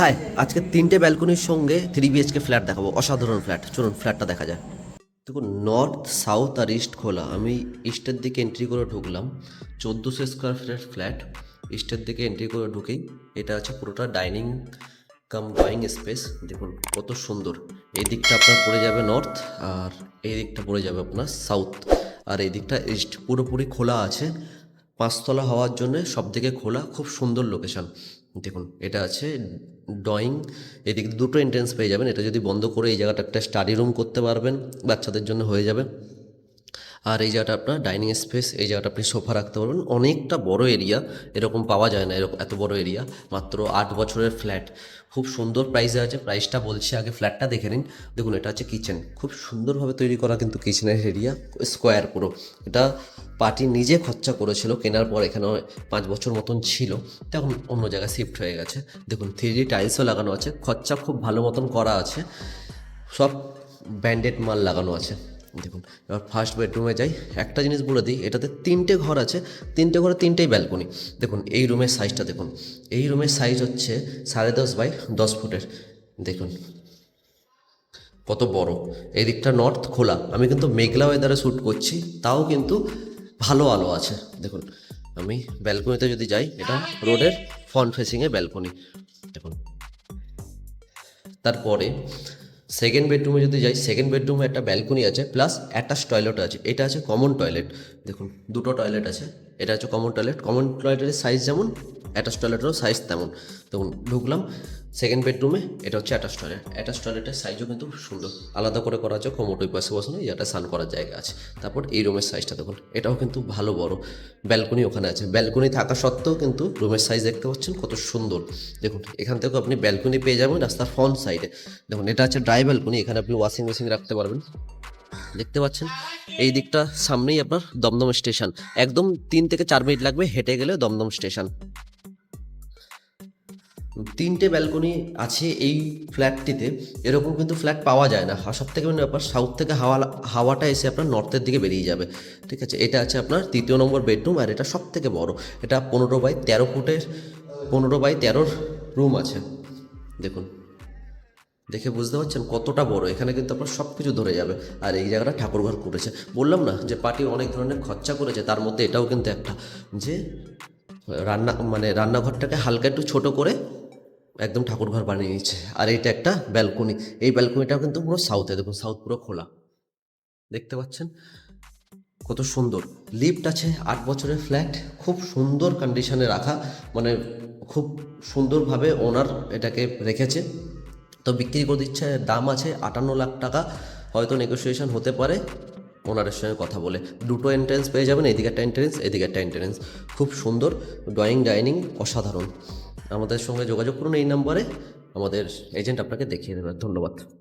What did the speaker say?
High আজকে তিনটে ব্যালকনির সঙ্গে থ্রি বিএচকে ফ্ল্যাট দেখাবো। অসাধারণ ফ্ল্যাট চলুন ফ্ল্যাটটা দেখা যায় দেখুন নর্থ সাউথ আর ইস্ট খোলা। আমি ইস্টের দিকে এন্ট্রি করে ঢুকলাম। চোদ্দোশো স্কোয়ার ফিটের ফ্ল্যাট ইস্টের দিকে এন্ট্রি করে ঢুকেই এটা আছে পুরোটা ডাইনিং কাম ড্রয়িং স্পেস দেখুন, কত সুন্দর। এই দিকটা আপনার পড়ে যাবে নর্থ আর এই দিকটা পড়ে যাবে আপনার সাউথ আর এই দিকটা ইস্ট পুরোপুরি খোলা আছে। পাঁচতলা হওয়ার জন্য সব দিকে খোলা, খুব সুন্দর লোকেশান দেখুন, এটা আছে ড্রয়িং এদিক দুটো এন্ট্রেন্স পেয়ে যাবেন। এটা যদি বন্ধ করে এই জায়গাটা একটা স্টাডি রুম করতে পারবেন, বাচ্চাদের জন্য হয়ে যাবে। আর এই জায়গাটা আপনার ডাইনিং স্পেস, এই জায়গাটা আপনি সোফা রাখতে পারবেন। অনেকটা বড় এরিয়া, এরকম পাওয়া যায় না, এরকম এত বড় এরিয়া, মাত্র আট বছরের ফ্ল্যাট। খুব সুন্দর প্রাইসে আছে প্রাইসটা বলছি, আগে ফ্ল্যাটটা দেখে নিন। দেখুন, এটা হচ্ছে কিচেন খুব সুন্দরভাবে তৈরি করা কিন্তু কিচেনের এরিয়া স্কোয়ার পুরো। এটা পার্টি নিজে খরচা করেছিল, কেনার পর এখানে পাঁচ বছর মতন ছিল। তখন অন্য জায়গায় শিফট হয়ে গেছে। দেখুন থ্রি টাইলসও লাগানো আছে, খরচা খুব ভালো মতন করা আছে। সব ব্যান্ডেড মাল লাগানো আছে। দেখুন, এবার ফার্স্ট বেডরুমে যাই, একটা জিনিস বলে দিই, এটাতে তিনটে ঘর আছে, তিনটে ঘরে তিনটেই ব্যালকনি দেখুন, এই রুমের সাইজটা দেখুন, এই রুমের সাইজ হচ্ছে সাড়ে দশ বাই দশ ফুটের, দেখুন। কত বড়, এই দিকটা নর্থ খোলা, আমি কিন্তু মেঘলা ওয়েদারে শ্যুট করছি, তাও কিন্তু ভালো আলো আছে, দেখুন। আমি ব্যালকনিতে যদি যাই, এটা রোডের ফ্রন্ট ফেসিংয়ে ব্যালকনি দেখুন। তারপরে সেকেন্ড বেডরুমে যদি যাই সেকেন্ড বেডরুমে একটা ব্যালকনি আছে প্লাস অ্যাটাচ টয়লেট আছে। এটা আছে কমন টয়লেট দেখুন, দুটো টয়লেট আছে। এটা হচ্ছে কমন টয়লেট কমন টয়লেটের সাইজ যেমন অ্যাটাচ টয়লেটেরও সাইজ তেমন। তখন ঢুকলাম সেকেন্ড বেডরুমে এটা হচ্ছে অ্যাটাচ টয়লেট। অ্যাটাচ টয়লেটের সাইজও কিন্তু সুন্দর। আলাদা করে করা আছে কমোড ওই পাশে বসানো যেটা স্নান করার জায়গা আছে। তারপর এই রুমের সাইজটা দেখুন, এটাও কিন্তু ভালো বড়। ব্যালকনি ওখানে আছে। ব্যালকনি থাকা সত্ত্বেও কিন্তু রুমের সাইজ দেখতে পাচ্ছেন কত সুন্দর। দেখুন, এখান থেকেও আপনি ব্যালকনি পেয়ে যাবেন রাস্তার ফ্রন্ট সাইডে দেখুন, এটা আছে ড্রাই ব্যালকনি এখানে আপনি ওয়াশিং মেশিন রাখতে পারবেন। দেখতে পাচ্ছেন? এই দিকটা সামনেই আপনার দমদম স্টেশন একদম তিন থেকে চার মিনিট লাগবে, হেঁটে গেলে দমদম স্টেশন তিনটে ব্যালকনি আছে এই ফ্ল্যাটটিতে এরকম কিন্তু ফ্ল্যাট পাওয়া যায় না। সব থেকে মানে ব্যাপার সাউথ থেকে হাওয়া হাওয়াটা এসে আপনার নর্থের দিকে বেরিয়ে যাবে। ঠিক আছে? এটা আছে আপনার তৃতীয় নম্বর বেডরুম আর এটা সব থেকে বড়। এটা পনেরো বাই তেরো ফুটের, পনেরো বাই তেরোর রুম আছে। দেখুন। দেখে বুঝতে পারছেন কতটা বড়। এখানে কিন্তু আপনার সব কিছু ধরে যাবে। আর এই জায়গাটা ঠাকুরঘর করেছে। বললাম না যে পার্টি অনেক ধরনের খরচা করেছে, তার মধ্যে এটাও কিন্তু একটা। যে রান্না মানে রান্নাঘরটাকে হালকা একটু ছোট করে একদম ঠাকুরঘর বানিয়ে নিচ্ছে। আর এটা একটা ব্যালকনি এই ব্যালকনিটাও কিন্তু পুরো সাউথে দেখুন সাউথ পুরো খোলা। দেখতে পাচ্ছেন? কত সুন্দর। লিফট আছে, আট বছরের ফ্ল্যাট খুব সুন্দর কন্ডিশনে রাখা। মানে খুব সুন্দরভাবে ওনার এটাকে রেখেছে। তো বিক্রি করে দিচ্ছে, দাম আছে আটান্ন লাখ টাকা। হয়তো নেগোসিয়েশন হতে পারে ওনারের সঙ্গে কথা বলে। দুটো এন্ট্রেন্স পেয়ে যাবেন, এদিকে একটা এন্ট্রেন্স এদিকে একটা এন্ট্রেন্স খুব সুন্দর ড্রয়িং ডাইনিং অসাধারণ। আমাদের সঙ্গে যোগাযোগ করুন এই নাম্বারে। আমাদের এজেন্ট আপনাকে দেখিয়ে দেবে। ধন্যবাদ।